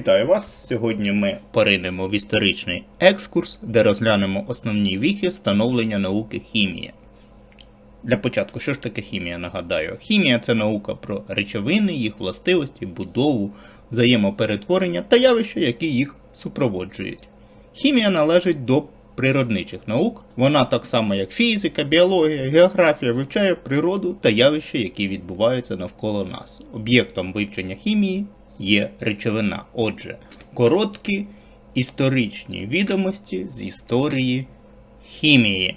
Вітаю вас! Сьогодні ми поринемо в історичний екскурс, де розглянемо основні віхи становлення науки хімія. Для початку, що ж таке хімія, нагадаю? Хімія це наука про речовини, їх властивості, будову, взаємоперетворення та явища, які їх супроводжують. Хімія належить до природничих наук. Вона так само, як фізика, біологія, географія, вивчає природу та явища, які відбуваються навколо нас. Об'єктом вивчення хімії є речовина. Отже, короткі історичні відомості з історії хімії.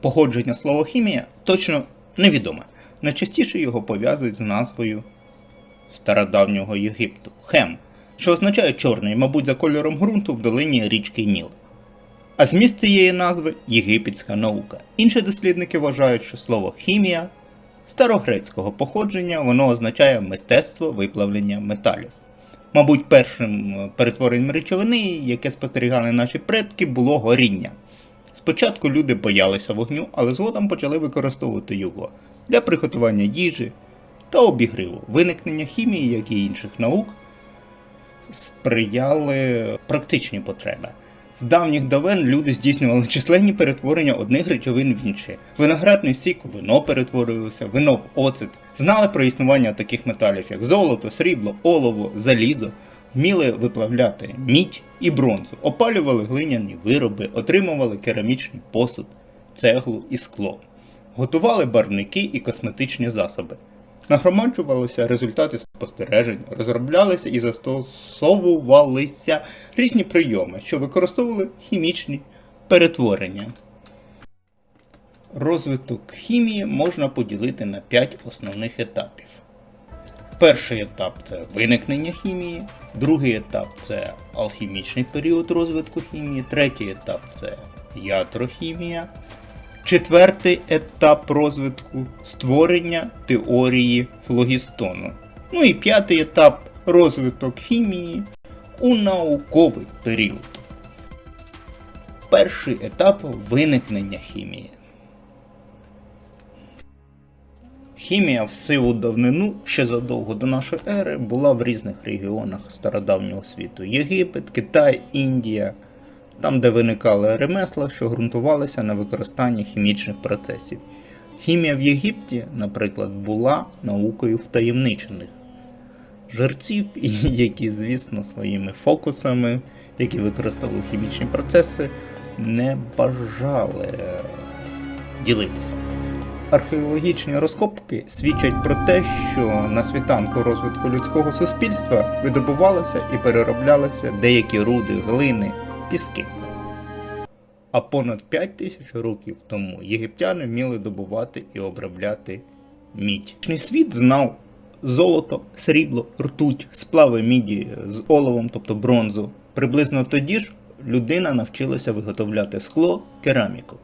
Походження слова хімія точно невідоме. Найчастіше його пов'язують з назвою стародавнього Єгипту хем, що означає чорний, мабуть, за кольором ґрунту в долині річки Ніл. А зміст цієї назви єгипетська наука. Інші дослідники вважають, що слово хімія старогрецького походження, воно означає мистецтво виплавлення металів. Мабуть, першим е, перетворенням речовини, яке спостерігали наші предки, було горіння. Спочатку люди боялися вогню, але згодом почали використовувати його для приготування їжі та обігріву. Виникнення хімії, як і інших наук, сприяли практичні потреби. З давніх давен люди здійснювали численні перетворення одних речовин в інші. Виноградний сік вино перетворювався, вино в оцет. Знали про існування таких металів, як золото, срібло, олово, залізо, вміли виплавляти мідь і бронзу, опалювали глиняні вироби, отримували керамічний посуд, цеглу і скло, готували барвники і косметичні засоби. Нагромаджувалися результати спостережень, розроблялися і застосовувалися різні прийоми, що використовували хімічні перетворення. Розвиток хімії можна поділити на 5 основних етапів. Перший етап це виникнення хімії, другий етап це алхімічний період розвитку хімії, третій етап це ятрохімія, Четвертий етап розвитку створення теорії флогістону. Ну і п'ятий етап розвиток хімії у науковий період. Перший етап виникнення хімії. Хімія в сиву давнину ще задовго до нашої ери була в різних регіонах стародавнього світу: Єгипет, Китай, Індія там, де виникали ремесла, що ґрунтувалися на використанні хімічних процесів. Хімія в Єгипті, наприклад, була наукою втаємничених жерців, які, звісно, своїми фокусами, які використовували хімічні процеси, не бажали ділитися. Археологічні розкопки свідчать про те, що на світанку розвитку людського суспільства видобувалися і перероблялися деякі руди, глини, піски. А понад 5 тисяч років тому єгиптяни вміли добувати і обробляти мідь. Світ знав золото, срібло, ртуть, сплави міді з оловом, тобто бронзу. Приблизно тоді ж людина навчилася виготовляти скло, кераміку.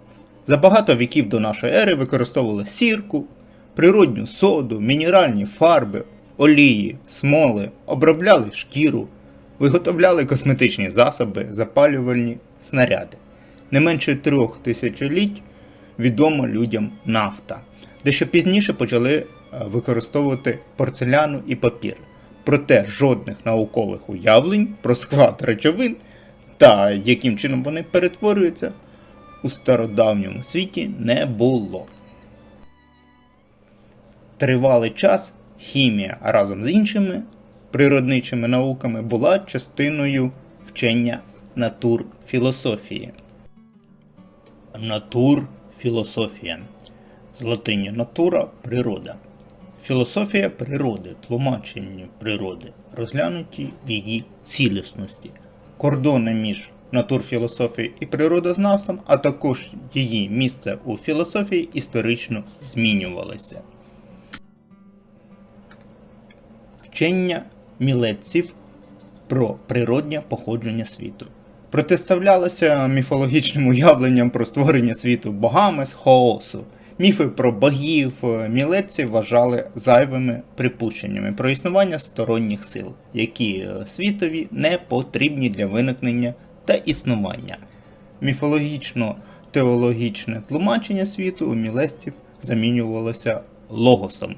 За багато віків до нашої ери використовували сірку, природню соду, мінеральні фарби, олії, смоли, обробляли шкіру, виготовляли косметичні засоби, запалювальні снаряди. Не менше трьох тисячоліть відома людям нафта, дещо пізніше почали е, використовувати порцеляну і папір. Проте жодних наукових уявлень про склад речовин та яким чином вони перетворюються у стародавньому світі не було. Тривалий час хімія разом з іншими природничими науками була частиною вчення натур філософії. Натур філософія. З латині натура природа. Філософія природи, тлумачення природи, розглянуті в її цілісності, кордони між натурфілософією і природознавством, а також її місце у філософії історично змінювалися. Вчення мілетців про природнє походження світу протиставлялося міфологічним уявленням про створення світу богами з хаосу. Міфи про богів мілетці вважали зайвими припущеннями про існування сторонніх сил, які світові не потрібні для виникнення та існування. Міфологічно-теологічне тлумачення світу у мілесців замінювалося логосом.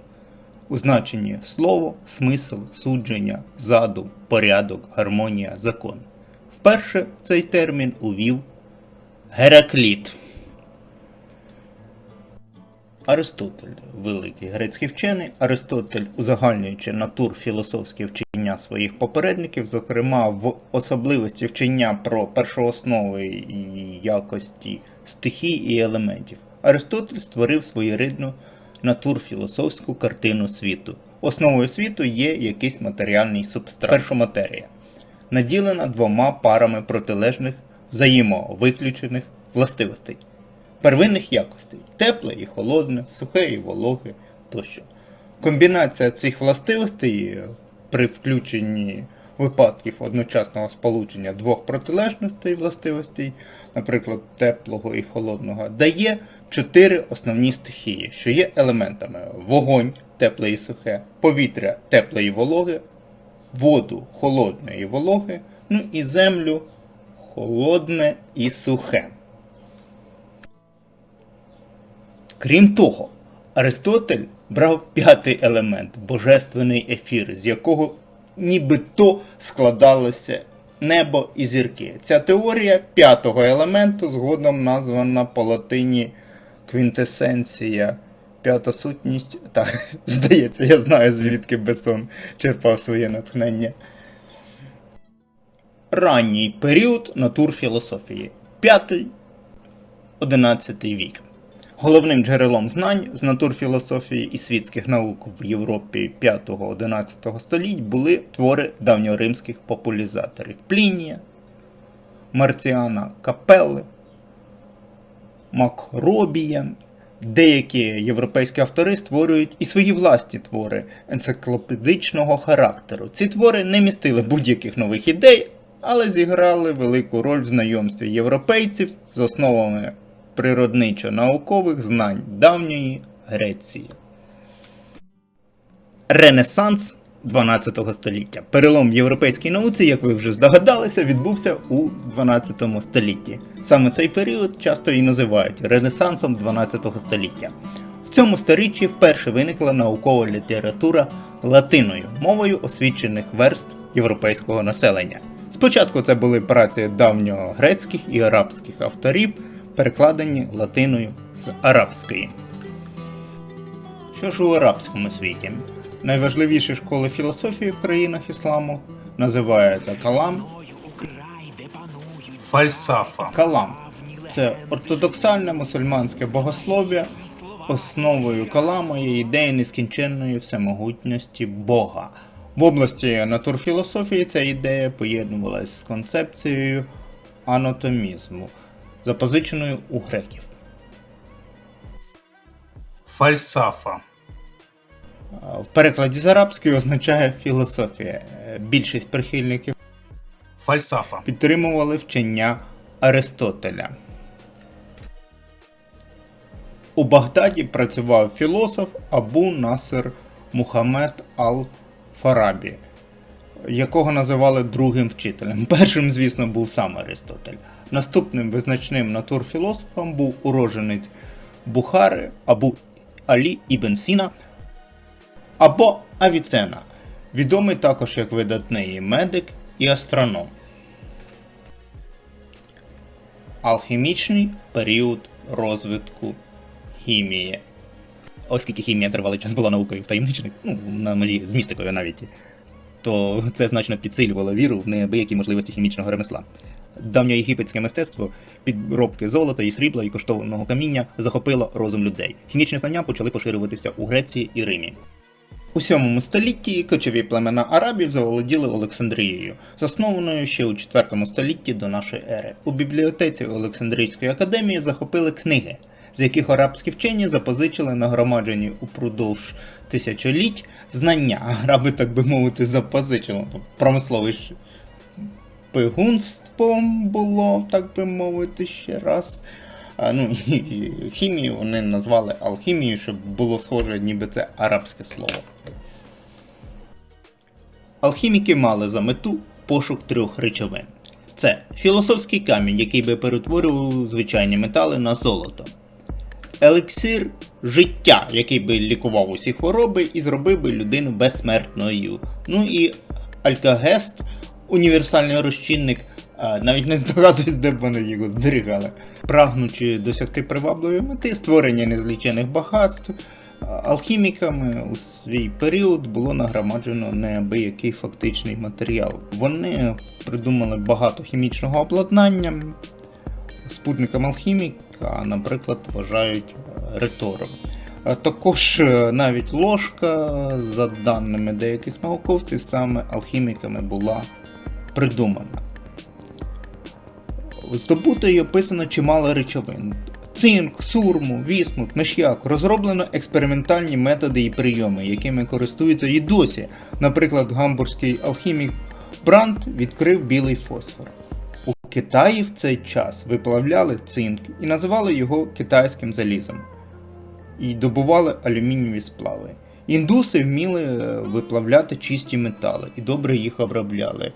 У значенні слово, смисл, судження, задум, порядок, гармонія, закон. Вперше цей термін увів Геракліт. Аристотель, великий грецький вчений, Аристотель, узагальнюючи натур філософське вчення своїх попередників, зокрема в особливості вчення про першооснови і якості стихій і елементів, Аристотель створив своєрідну натурфілософську картину світу. Основою світу є якийсь матеріальний субстрат. Перша матерія, наділена двома парами протилежних взаємовиключених властивостей первинних якостей тепле і холодне, сухе і вологе тощо. Комбінація цих властивостей при включенні випадків одночасного сполучення двох протилежностей властивостей, наприклад, теплого і холодного, дає чотири основні стихії, що є елементами вогонь, тепле і сухе, повітря, тепле і вологе, воду холодне і вологе, ну і землю холодне і сухе. Крім того, Аристотель брав п'ятий елемент божественний ефір, з якого нібито складалося небо і зірки. Ця теорія п'ятого елементу згодом названа по латині квінтесенція, п'ята сутність. Так, здається, я знаю, звідки Бесон черпав своє натхнення. Ранній період натурфілософії. П'ятий 11 вік. Головним джерелом знань з натурфілософії і світських наук в Європі 5-11 століть були твори давньоримських популяризаторів Плінія, Марціана Капелли, Макробія. Деякі європейські автори створюють і свої власні твори енциклопедичного характеру. Ці твори не містили будь-яких нових ідей, але зіграли велику роль в знайомстві європейців з основами природничо-наукових знань давньої Греції. Ренесанс 12 століття. Перелом в європейській науці, як ви вже здогадалися, відбувся у 12 столітті. Саме цей період часто і називають Ренесансом 12 століття. В цьому сторіччі вперше виникла наукова література латиною, мовою освічених верств європейського населення. Спочатку це були праці давньогрецьких і арабських авторів, перекладені латиною з арабської. Що ж у арабському світі? Найважливіші школи філософії в країнах ісламу називаються калам фальсафа. Калам це ортодоксальне мусульманське богослов'я. Основою калама є ідея нескінченної всемогутності Бога. В області натурфілософії ця ідея поєднувалась з концепцією анатомізму, запозиченою у греків. Фальсафа. В перекладі з арабської означає філософія. Е, Більшість прихильників фальсафа підтримували вчення Аристотеля. У Багдаді працював філософ Абу Насер Мухаммед Ал-Фарабі, якого називали другим вчителем. Першим, звісно, був сам Аристотель. Наступним визначним натурфілософом був уроженець Бухари Абу Алі Ібн Сіна або Авіцена, відомий також як видатний медик і астроном. Алхімічний період розвитку хімії. Оскільки хімія тривалий час була наукою втаємниченою, ну, на межі з містикою навіть, то це значно підсилювало віру в неабиякі можливості хімічного ремесла. Давньоєгипетське мистецтво підробки золота і срібла і коштовного каміння захопило розум людей. Хімічні знання почали поширюватися у Греції і Римі. У 7 столітті кочові племена арабів заволоділи Олександрією, заснованою ще у 4 столітті до нашої ери. У бібліотеці Олександрійської академії захопили книги, з яких арабські вчені запозичили нагромаджені упродовж тисячоліть знання. Араби, так би мовити, запозичили. Промисловий пигунством було, так би мовити, ще раз. Ну хімію вони назвали алхімією, щоб було схоже, ніби це арабське слово. Алхіміки мали за мету пошук трьох речовин. Це філософський камінь, який би перетворював звичайні метали на золото. елексир життя, який би лікував усі хвороби і зробив би людину безсмертною. Ну і алькагест, універсальний розчинник, навіть не здогадуюсь, де б вони його зберігали. Прагнучи досягти привабливої мети створення незлічених багатств, алхіміками у свій період було нагромаджено неабиякий фактичний матеріал. Вони придумали багато хімічного обладнання. Спутником алхіміка, наприклад, вважають е, ретором. Е, Також е, навіть ложка, за даними деяких науковців, саме алхіміками була придумана. Здобуто і описано чимало речовин. Цинк, сурму, вісмут, меш'як. Розроблено експериментальні методи і прийоми, якими користуються і досі. Наприклад, гамбурзький алхімік Бранд відкрив білий фосфор. У Китаї в цей час виплавляли цинк і називали його китайським залізом. І добували алюмінієві сплави. Індуси вміли е, виплавляти чисті метали і добре їх обробляли.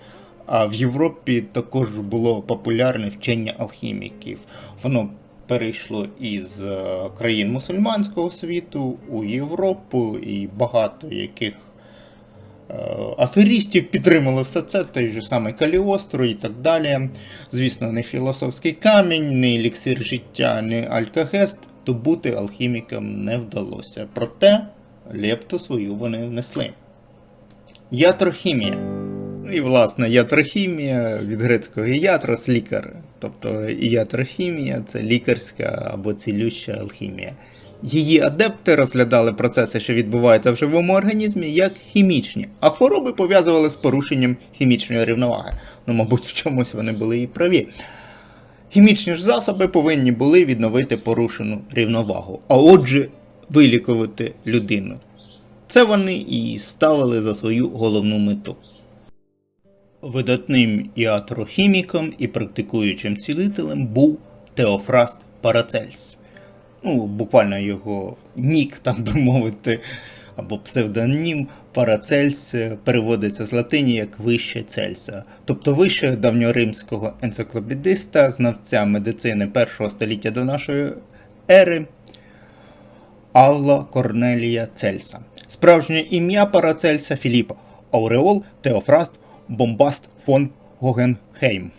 А в Європі також було популярне вчення алхіміків. Воно перейшло із е, країн мусульманського світу у Європу, і багато яких е, аферістів підтримали все це, той же самий Каліостро і так далі. Звісно, не філософський камінь, не еліксир життя, не алькагест, то бути алхімікам не вдалося. Проте лепту свою вони внесли. Ятрохімія. І, власне, ятрохімія від грецького ятрос лікар. Тобто ятрохімія це лікарська або цілюща алхімія. Її адепти розглядали процеси, що відбуваються в живому організмі, як хімічні, а хвороби пов'язували з порушенням хімічної рівноваги. Ну, мабуть, в чомусь вони були і праві. Хімічні ж засоби повинні були відновити порушену рівновагу, а отже, вилікувати людину. Це вони і ставили за свою головну мету. Видатним іатрохіміком і практикуючим цілителем був Теофраст Парацельс. Ну, буквально його нік, так би мовити, або псевдонім Парацельс е, переводиться з латині як вище Цельса, тобто вище давньоримського енциклопедиста, знавця медицини першого століття до нашої ери Авла Корнелія Цельса. Справжнє ім'я Парацельса Філіп Ауреол Теофраст Бомбаст фон Гогенхейм.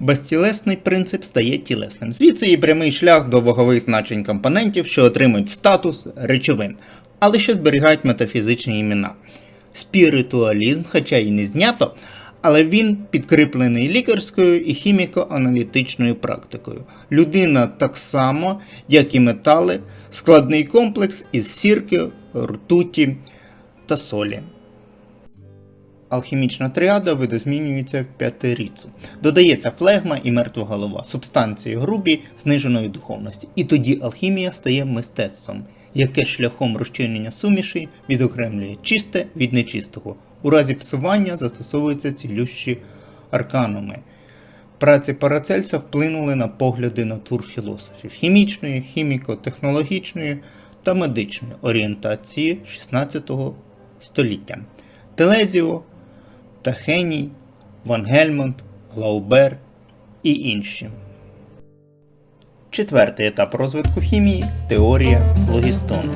Безтілесний принцип стає тілесним. Звідси і прямий шлях до вагових значень компонентів, що отримують статус речовин, але ще зберігають метафізичні імена. Спіритуалізм, хоча і не знято, але він підкріплений лікарською і хіміко-аналітичною практикою. Людина так само, як і метали, складний комплекс із сірки, ртуті та солі. Алхімічна тріада видозмінюється в п'ятиріцу. Додається флегма і мертва голова, субстанції грубі зниженої духовності. І тоді алхімія стає мистецтвом, яке шляхом розчинення суміші відокремлює чисте від нечистого. У разі псування застосовуються цілющі аркануми. Праці Парацельса вплинули на погляди натур філософів хімічної, хіміко-технологічної та медичної орієнтації 16 століття. Телезіо, Тахеній, Ван Гельмонт, Глаубер і інші. Четвертий етап розвитку хімії теорія флогістону.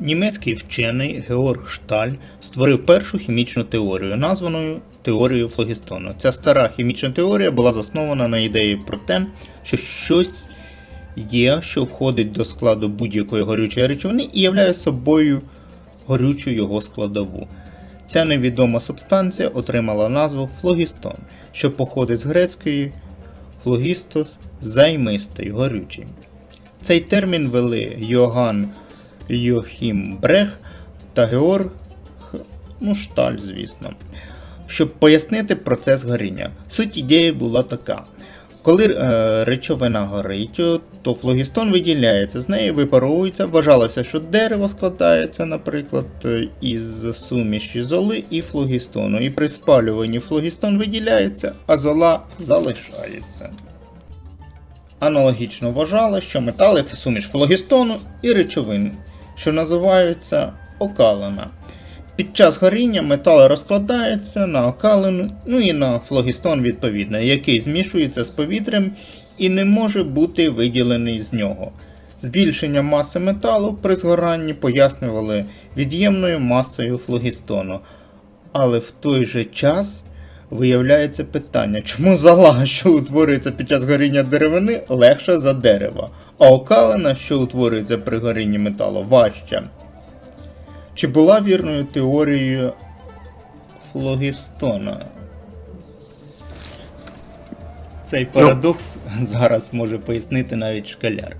Німецький вчений Георг Шталь створив першу хімічну теорію, названою теорією флогістону. Ця стара хімічна теорія була заснована на ідеї про те, що щось є, що входить до складу будь-якої горючої речовини і являє собою горючу його складову. Ця невідома субстанція отримала назву флогістон, що походить з грецької флогістос займистий, горючий. Цей термін вели Йоган Йохім Брех та Георг ну, Шталь, звісно, щоб пояснити процес горіння. Суть ідеї була така. Коли е, речовина горить, то флогістон виділяється, з неї випаровується. Вважалося, що дерево складається, наприклад, із суміші золи і флогістону. І при спалюванні флогістон виділяється, а зола залишається. Аналогічно вважали, що метали це суміш флогістону і речовин, що називаються окалина. Під час горіння метал розкладається на окалину, ну і на флогістон відповідно, який змішується з повітрям і не може бути виділений з нього. Збільшення маси металу при згоранні пояснювали від'ємною масою флогістону. Але в той же час виявляється питання, чому зала, що утворюється під час горіння деревини, легша за дерева, а окалина, що утворюється при горінні металу, важча. Чи була вірною теорією флогістона? Цей парадокс зараз може пояснити навіть шкаляр.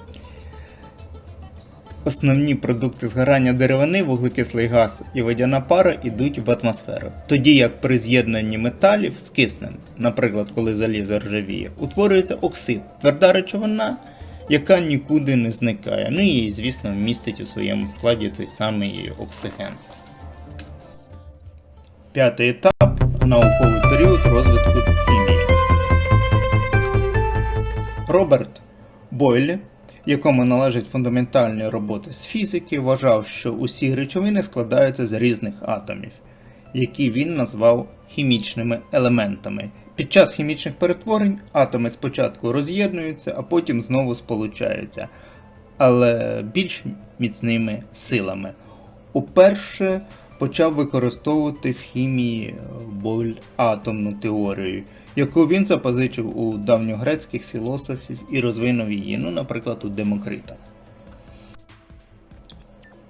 Основні продукти згорання деревини, вуглекислий газ і водяна пара йдуть в атмосферу. Тоді як при з'єднанні металів з киснем, наприклад, коли залізо ржавіє, утворюється оксид, тверда речовина, яка нікуди не зникає. Ну і, звісно, містить у своєму складі той самий оксиген. П'ятий етап науковий період розвитку хімії. Роберт Бойлі, якому належать фундаментальні роботи з фізики, вважав, що усі речовини складаються з різних атомів, які він назвав хімічними елементами. Під час хімічних перетворень атоми спочатку роз'єднуються, а потім знову сполучаються, але більш міцними силами. Уперше почав використовувати в хімії Бойль атомну теорію, яку він запозичив у давньогрецьких філософів і розвинув її, ну, наприклад, у Демокрита.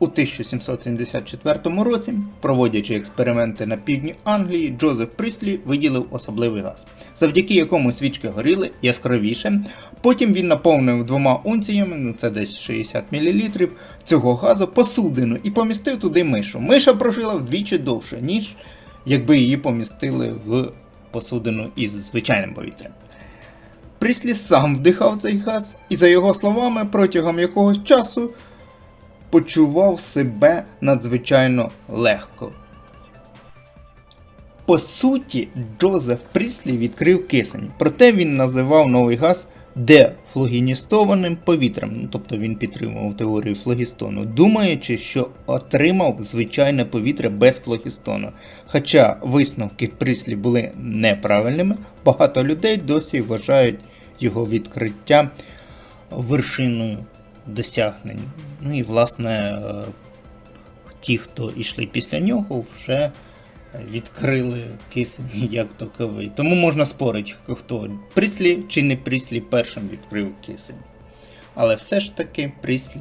У 1774 році, проводячи експерименти на півдні Англії, Джозеф Пріслі виділив особливий газ, завдяки якому свічки горіли яскравіше. Потім він наповнив двома унціями, ну це десь 60 мл, цього газу посудину і помістив туди мишу. Миша прожила вдвічі довше, ніж якби її помістили в посудину із звичайним повітрям. Пріслі сам вдихав цей газ, і, за його словами, протягом якогось часу почував себе надзвичайно легко. По суті, Джозеф Пріслі відкрив кисень, проте він називав новий газ дефлогіністованим повітрям, ну, тобто він підтримував теорію флогістону, думаючи, що отримав звичайне повітря без флогістону. Хоча висновки Пріслі були неправильними, багато людей досі вважають його відкриття вершиною досягнень. Ну і власне е, ті, хто йшли після нього, вже відкрили кисень як таковий. Тому можна спорити, хто Пріслі чи не Пріслі першим відкрив кисень. Але все ж таки Пріслі.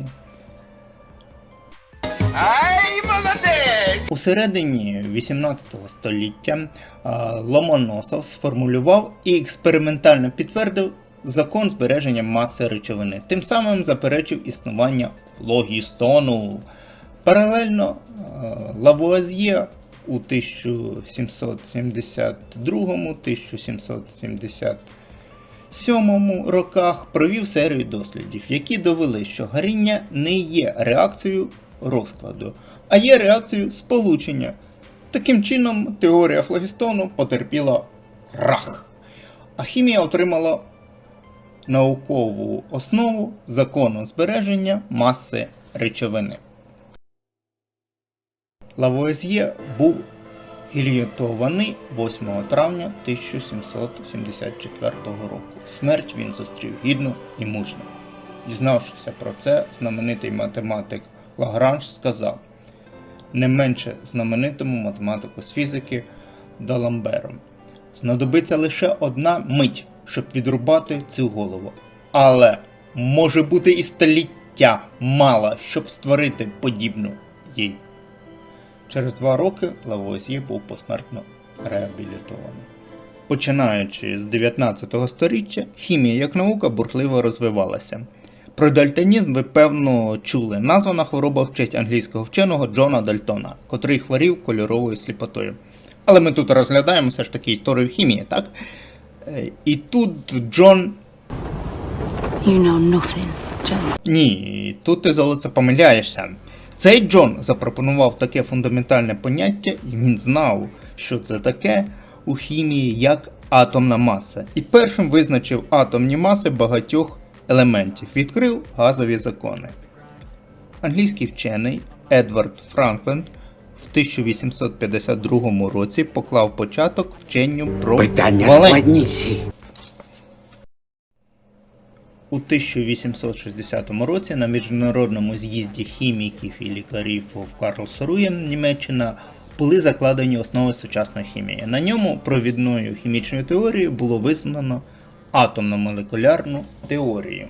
Ай, молодець! У середині 18 століття е, Ломоносов сформулював і експериментально підтвердив закон збереження маси речовини, тим самим заперечив існування флогістону. Паралельно е, Лавуазьє у 1772-1777 роках провів серію дослідів, які довели, що горіння не є реакцією розкладу, а є реакцією сполучення. Таким чином, теорія флогістону потерпіла крах, а хімія отримала наукову основу закону збереження маси речовини. Лавуазьє був гільйотований 8 травня 1774 року. Смерть він зустрів гідно і мужньо. Дізнавшися про це, знаменитий математик Лагранж сказав не менше знаменитому математику з фізики Даламберу. Знадобиться лише одна мить, щоб відрубати цю голову. Але може бути і століття мало, щоб створити подібну їй. Через два роки Лавуазьє був посмертно реабілітований. Починаючи з 19 століття, хімія як наука бурхливо розвивалася. Про дальтонізм ви певно чули. Названа хвороба в честь англійського вченого Джона Дальтона, котрий хворів кольоровою сліпотою. Але ми тут розглядаємо все ж таки історію хімії, так? І тут Джон You know nothing, Jones. ні, тут ти золоце помиляєшся. Цей Джон запропонував таке фундаментальне поняття, і він знав, що це таке у хімії як атомна маса. І першим визначив атомні маси багатьох елементів, відкрив газові закони. Англійський вчений Едвард Франкленд в 1852 році поклав початок вченню про Питання складніші. У 1860 році на міжнародному з'їзді хіміків і лікарів в Карлсрує, Німеччина, були закладені основи сучасної хімії. На ньому провідною хімічною теорією було визнано атомно-молекулярну теорію.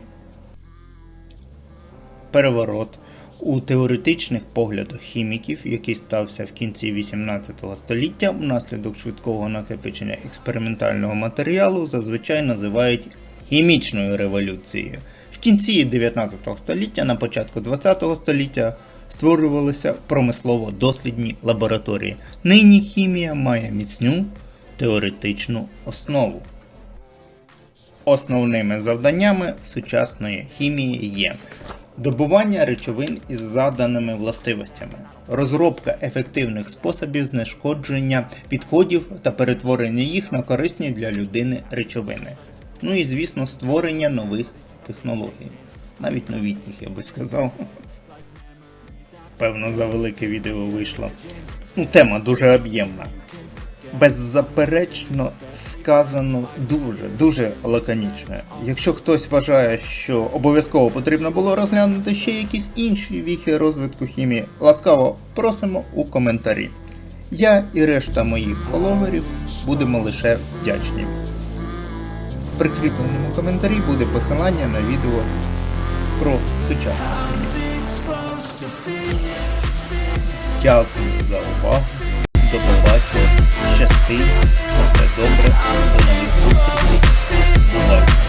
Переворот у теоретичних поглядах хіміків, який стався в кінці 18 століття внаслідок швидкого накопичення експериментального матеріалу, зазвичай називають хімічною революцією. В кінці 19 століття, на початку 20 століття створювалися промислово-дослідні лабораторії. Нині хімія має міцну теоретичну основу. Основними завданнями сучасної хімії є добування речовин із заданими властивостями, розробка ефективних способів знешкодження відходів та перетворення їх на корисні для людини речовини. Ну і звісно, створення нових технологій, навіть новітніх, я би сказав. Певно, за велике відео вийшло. Ну, тема дуже об'ємна беззаперечно сказано дуже, дуже лаконічно. Якщо хтось вважає, що обов'язково потрібно було розглянути ще якісь інші віхи розвитку хімії, ласкаво просимо у коментарі. Я і решта моїх фоловерів будемо лише вдячні. В прикріпленому коментарі буде посилання на відео про сучасну хімію. Дякую за увагу. До побачення. Щасти. Все добре. До нових зустрічей. Бувайте.